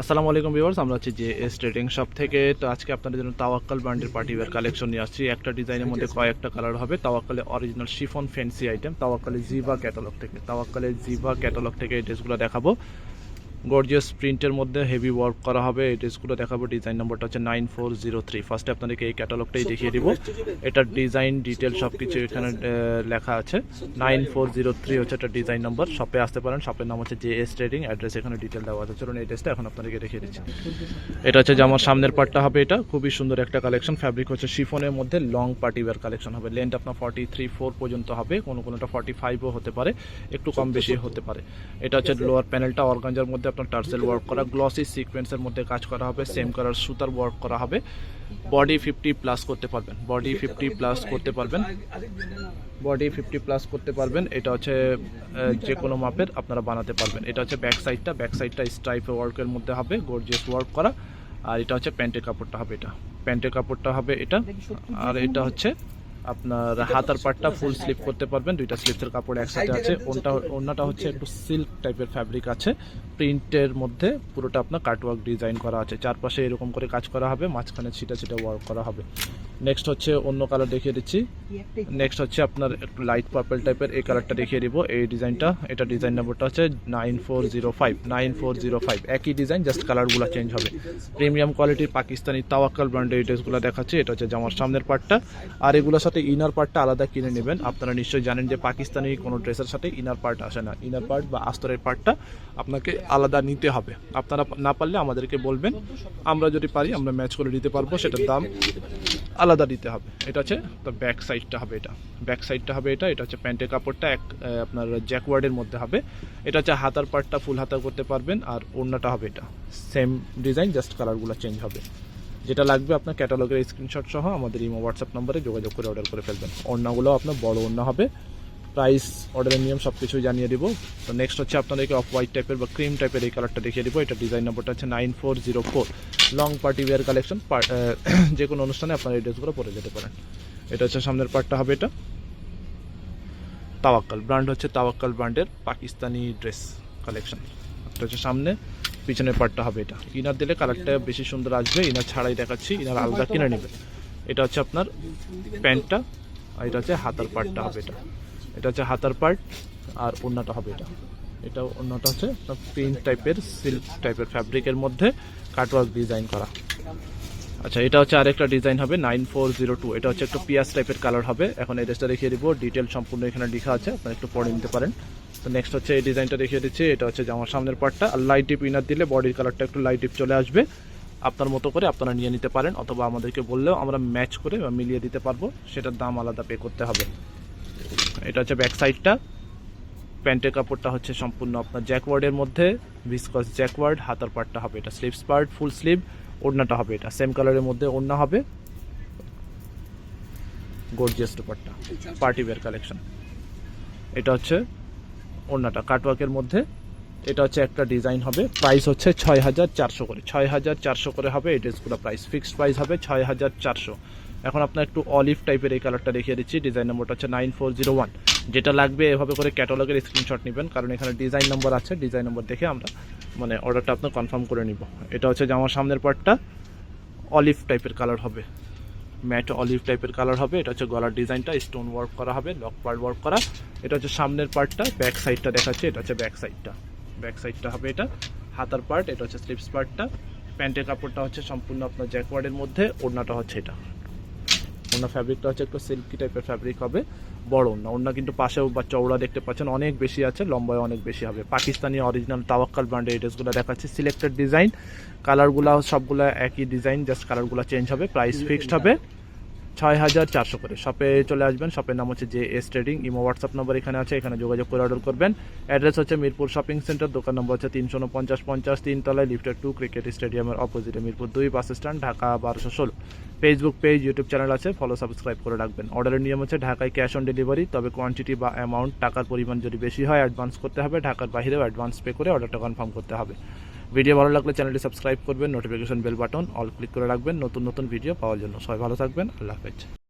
আসসালামু আলাইকুম ভিউয়ার্স আমরা হচ্ছে যে এস ট্রেডিং শপ থেকে। তো আজকে আপনাদের জন্য তাওয়াক্কাল ব্র্যান্ডের পার্টিওয়ার কালেকশন নিয়ে আসছি। একটা ডিজাইনের মধ্যে কয়েকটা কালার হবে। তাওয়াক্কালে অরিজিনাল শিফন ফ্যান্সি আইটেম তাওয়াক্কালে জিভা ক্যাটালগ থেকে। তাওয়াক্কালে জিভা ক্যাটালগ থেকে এই ড্রেসগুলো দেখাবো। গর্জিয়াস প্রিন্টের মধ্যে হেভি ওয়ার্ক করা হবে। এই ড্রেসগুলো দেখাবো। ডিজাইন নাম্বারটা হচ্ছে নাইন ফোর জিরো থ্রি ফার্স্টে আপনাদেরকে এই ক্যাটালগটাই দেখিয়ে দিব। এটার ডিজাইন ডিটেল সব কিছু এখানে লেখা আছে। নাইন ফোর জিরো থ্রি হচ্ছে একটা ডিজাইন নাম্বার শপে আসতে পারেন। শপের নাম হচ্ছে জে এস ট্রেডিং অ্যাড্রেস এখানে ডিটেল দেওয়া আছে। চলুন এই ড্রেসটা এখন আপনাদেরকে দেখিয়ে দিচ্ছি। এটা হচ্ছে জামার সামনের পার্টটা হবে এটা। খুবই সুন্দর একটা কালেকশন ফ্যাব্রিক হচ্ছে শিফনের মধ্যে লং পার্টি ওয়্যার কালেকশন হবে। লেন্থ আপনার ফর্টি থ্রি ফোর পর্যন্ত হবে। কোনো কোনোটা ফর্টি ফাইভও হতে পারে। একটু কম বেশি হতে পারে। এটা হচ্ছে লোয়ার প্যানেলটা অর্গানজার মধ্যে আপনার টার্সেল ওয়ার্ক করা গ্লসি সিকোয়েন্সের মধ্যে কাজ করা হবে সেম কালার সুতার ওয়ার্ক করা হবে। বডি ফিফটি প্লাস করতে পারবেন বডি ফিফটি প্লাস করতে পারবেন। বডি ফিফটি প্লাস করতে পারবেন, এটা হচ্ছে যে কোনো মাপের আপনারা বানাতে পারবেন। এটা হচ্ছে ব্যাক সাইডটা ব্যাক সাইডটা স্ট্রাইপ ওয়ার্কের মধ্যে হবে গর্জিয়াস ওয়ার্ক করা। আর এটা হচ্ছে প্যান্টের কাপড়টা হবে এটা। প্যান্টের কাপড়টা হবে এটা। আর এটা হচ্ছে আপনার হাতার পাটটা ফুল স্লিপ করতে পারবেন, দুইটা স্লিপসের কাপড় একসাথে আছে। ওনটা ওনাটা হচ্ছে একটু সিল্ক টাইপের ফ্যাব্রিক আছে। প্রিন্টের মধ্যে পুরোটা আপনার কাটওয়ার্ক ডিজাইন করা আছে। চারপাশে এরকম করে কাজ করা হবে, মাঝখানে ছিটা ছিটা ওয়ার্ক করা হবে। নেক্সট হচ্ছে অন্য কালার দেখিয়ে দিচ্ছি। নেক্সট হচ্ছে আপনার একটু লাইট পার্পল টাইপের এই কালারটা দেখিয়ে দিব। এই ডিজাইনটা এটা ডিজাইন নাম্বারটা হচ্ছে nine four zero five nine four zero five একই ডিজাইন জাস্ট কালারগুলো চেঞ্জ হবে। প্রিমিয়াম কোয়ালিটির পাকিস্তানি তাওয়াক্কাল ব্র্যান্ডের এই ড্রেসগুলো দেখাচ্ছে। এটা হচ্ছে জামার সামনের পার্টটা আর এগুলোর সাথে ইনার পার্টটা আলাদা কিনে নেবেন। আপনারা নিশ্চয়ই জানেন যে পাকিস্তানি কোনো ড্রেসের সাথে ইনার পার্ট আসে না। ইনার পার্ট বা আস্তরের পার্টটা আপনাকে আলাদা নিতে হবে। আপনারা না পারলে আমাদেরকে বলবেন। আমরা যদি পারি, আমরা ম্যাচ করে দিতে পারব, সেটার দাম আলাদা দিতে হবে। এটা হচ্ছে তো ব্যাক সাইডটা হবে এটা। ব্যাক সাইডটা হবে এটা এটা হচ্ছে প্যান্টের কাপড়টা এক আপনার জ্যাকওয়ার্ডের মধ্যে হবে। এটা হচ্ছে হাতার পার্টটা ফুল হাতা করতে পারবেন, আর ওড়নাটা হবে এটা। সেম ডিজাইন জাস্ট কালারগুলো চেঞ্জ হবে। যেটা লাগবে আপনার ক্যাটালগের স্ক্রিনশট সহ আমাদের ইমো হোয়াটসঅ্যাপ নম্বরে যোগাযোগ করে অর্ডার করে ফেলবেন। ওড়নাগুলো আপনার বড় ওড়না হবে। প্রাইস অর্ডারের নিয়ম সব কিছুই জানিয়ে দিব। তো নেক্সট হচ্ছে আপনাদেরকে অফ হোয়াইট টাইপের বা ক্রিম টাইপের এই কালারটা দেখিয়ে দিব। এটা ডিজাইন নাম্বারটা হচ্ছে nine four zero four long party wear collection যে কোনো অনুষ্ঠানে আপনারা এই ড্রেসগুলো পরে যেতে পারেন। এটা হচ্ছে সামনের পার্টটা হবে এটা। তাওয়াক্কাল ব্র্যান্ড হচ্ছে তাওয়াক্কাল ব্র্যান্ডের পাকিস্তানি ড্রেস কালেকশন এটা হচ্ছে সামনে, পিছনের পার্টটা হবে এটা। ইনার দিলে কালারটা বেশি সুন্দর আসবে, ইনার ছাড়াই দেখাচ্ছি, ইনার আলাদা কিনে নেবে। এটা হচ্ছে আপনার প্যান্টটা, আর এটা হচ্ছে হাতার পার্টটা হবে এটা। এটা হচ্ছে হাতার পার্ট, আর অন্যটা হবে এটা। এটা অন্যটা হচ্ছে প্রিন্ট টাইপের সিল্ক টাইপের ফ্যাব্রিকের মধ্যে কাটওয়ার্ক ডিজাইন করা। আচ্ছা এটা হচ্ছে আরেকটা ডিজাইন হবে নাইন ফোর জিরো টু এটা হচ্ছে একটু পিয়াস টাইপের কালার হবে। এখন এই ড্রেসটা দেখিয়ে দিব ডিটেল সম্পূর্ণ এখানে লেখা আছে, আপনারা একটু পড়ে নিতে পারেন। তো নেক্সট হচ্ছে এই ডিজাইনটা দেখিয়ে দিচ্ছি, এটা হচ্ছে জামার সামনের পার্টটা আর লাইট ডিপ ইনার দিলে বডির কালারটা একটু লাইট ডিপ চলে আসবে। আপনার মতো করে আপনারা নিয়ে নিতে পারেন, অথবা আমাদেরকে বললেও আমরা ম্যাচ করে মিলিয়ে দিতে পারব, সেটার দাম আলাদা পে করতে হবে। এটা হচ্ছে ব্যাক সাইডটা প্যান্টের কাপড়টা হচ্ছে সম্পূর্ণ আপনার জ্যাকওয়ার্ডের মধ্যে ভিসকস জ্যাকওয়ার্ড হাতার পার্টটা হবে এটা স্লিভস পার্ট ফুল স্লিভ ওড়নাটা হবে এটা। সেম কালারের মধ্যে ওড়না হবে। Gorgeous dupatta party wear collection এটা হচ্ছে ওড়নাটা কাটওয়ার্কের মধ্যে। এটা হচ্ছে একটা ডিজাইন হবে প্রাইস হচ্ছে ছয় হাজার চারশো করে। ছয় হাজার চারশো করে হবে এই ড্রেসগুলো প্রাইস ফিক্সড প্রাইস হবে ছয় হাজার চারশো। এখন আপনার একটু অলিভ টাইপের এই কালারটা দেখিয়ে দিচ্ছি। ডিজাইন নম্বরটা হচ্ছে নাইন ফোর জিরো ওয়ান যেটা লাগবে এভাবে করে ক্যাটালগের স্ক্রিনশট নেবেন, কারণ এখানে ডিজাইন নম্বর আছে। ডিজাইন নম্বর দেখে আমরা মানে অর্ডারটা আপনার কনফার্ম করে নিব। এটা হচ্ছে জামার সামনের পার্টটা অলিভ টাইপের কালার হবে। ম্যাট অলিভ টাইপের কালার হবে। এটা হচ্ছে গলার ডিজাইনটা স্টোন ওয়ার্ক করা হবে লক পার্ট ওয়ার্ক করা। এটা হচ্ছে সামনের পার্টটা ব্যাক সাইডটা দেখাচ্ছে। এটা হচ্ছে ব্যাক সাইডটা ব্যাক সাইডটা হবে এটা। হাতার পার্ট এটা হচ্ছে স্লিপস পার্টটা প্যান্টের কাপড়টা হচ্ছে সম্পূর্ণ আপনার জ্যাকওয়ার্ডের মধ্যে, ওড়নাটা হচ্ছে এটা। ওড়না ফ্যাব্রিকটা হচ্ছে একটু সিল্কি টাইপের ফ্যাব্রিক হবে বড় ওনা ওনা কিন্তু পাশেও বা চওড়া দেখতে পাচ্ছেন অনেক বেশি আছে লম্বায় অনেক বেশি হবে। পাকিস্তানি অরিজিনাল তাওয়াক্কাল ব্র্যান্ডের ড্রেসগুলো দেখাচ্ছে সিলেক্টেড ডিজাইন কালারগুলো সবগুলো একই ডিজাইন জাস্ট কালারগুলো চেঞ্জ হবে প্রাইস ফিক্সড হবে। ছয় হাজার চারশো করে। শপে চলে আসবেন শপের নাম হচ্ছে J S trading imo WhatsApp number এখানে আছে, এখানে যোগাযোগ করে অর্ডার করবেন। অ্যাড্রেস হচ্ছে মিরপুর শপিং সেন্টার দোকান নম্বর হচ্ছে তিনশো উনপঞ্চাশ পঞ্চাশ তিনতলায় লিফটেড টু ক্রিকেট স্টেডিয়ামের অপোজিটে মিরপুর দুই বাস স্ট্যান্ড ঢাকা বারোশো ষোলো। ফেসবুক পেজ ইউটিউব চ্যানেল আছে ফলো সাবস্ক্রাইব করে রাখবেন। অর্ডারের নিয়ম হচ্ছে ঢাকায় ক্যাশ অন ডেলিভারি তবে কোয়ান্টিটি বা অ্যামাউন্ট টাকার পরিমাণ যদি বেশি হয় অ্যাডভান্স করতে হবে। ঢাকার বাইরেও অ্যাডভান্স পে করে অর্ডারটা কনফার্ম করতে হবে। ভিডিও ভালো লাগলে চ্যানেলটি সাবস্ক্রাইব করবেন notification bell button all click করে রাখবেন, নতুন নতুন ভিডিও পাওয়ার জন্য। সবাই ভালো থাকবেন, আল্লাহ হাফেজ।